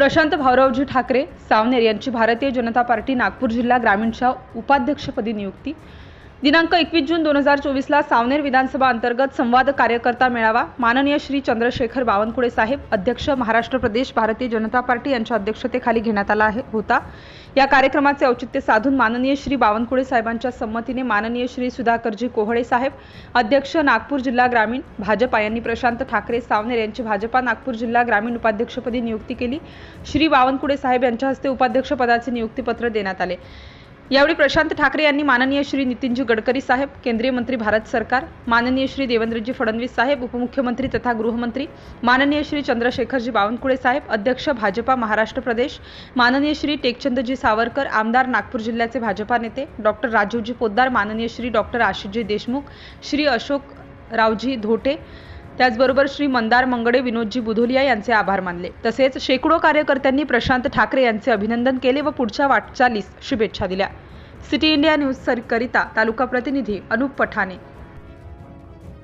प्रशांत भाऊरावजी ठाकरे सावनेर यांची भारतीय जनता पार्टी नागपूर जिल्हा ग्रामीणच्या उपाध्यक्षपदी नियुक्ती. दिनांक एकवीस जून दोन हजार चोवीसला सावनेर विधानसभा अंतर्गत संवाद कार्यकर्ता मेळावा. माननीय श्री चंद्रशेखर बावनकुळे साहेब अध्यक्ष महाराष्ट्र प्रदेश भारतीय जनता पार्टी यांच्या अध्यक्षतेखाली घेण्यात आला आहे होता. या कार्यक्रमाचे औचित्य साधून माननीय श्री बावनकुळे साहेबांच्या संमतीने माननीय श्री सुधाकरजी कोहळे साहेब अध्यक्ष नागपूर जिल्हा ग्रामीण भाजपा यांनी प्रशांत ठाकरे सावनेर यांची भाजपा नागपूर जिल्हा ग्रामीण उपाध्यक्षपदी नियुक्ती केली. श्री बावनकुळे साहेब यांच्या हस्ते उपाध्यक्षपदाचे नियुक्तीपत्र देण्यात आले. यावेळी प्रशांत ठाकरे यांनी माननीय श्री नितीनजी गडकरी साहेब केंद्रीय मंत्री भारत सरकार माननीय श्री देवेंद्रजी फडणवीस साहेब उपमुख्यमंत्री तथा गृहमंत्री माननीय श्री चंद्रशेखरजी बावनकुळे साहेब अध्यक्ष भाजपा महाराष्ट्र प्रदेश माननीय श्री टेकचंदजी सावरकर आमदार नागपूर जिल्ह्याचे भाजपा नेते डॉक्टर राजीवजी पोद्दार माननीय श्री डॉक्टर आशिषजी देशमुख श्री अशोक रावजी धोटे त्याचबरोबर श्री मंदार मंगडे विनोदजी बुधोलिया यांचे आभार मानले. तसेच शेकडो कार्यकर्त्यांनी प्रशांत ठाकरे यांचे अभिनंदन केले व पुढच्या वाटचालीस शुभेच्छा दिल्या. सिटी इंडिया न्यूज करिता तालुका प्रतिनिधी अनुप पठाणे.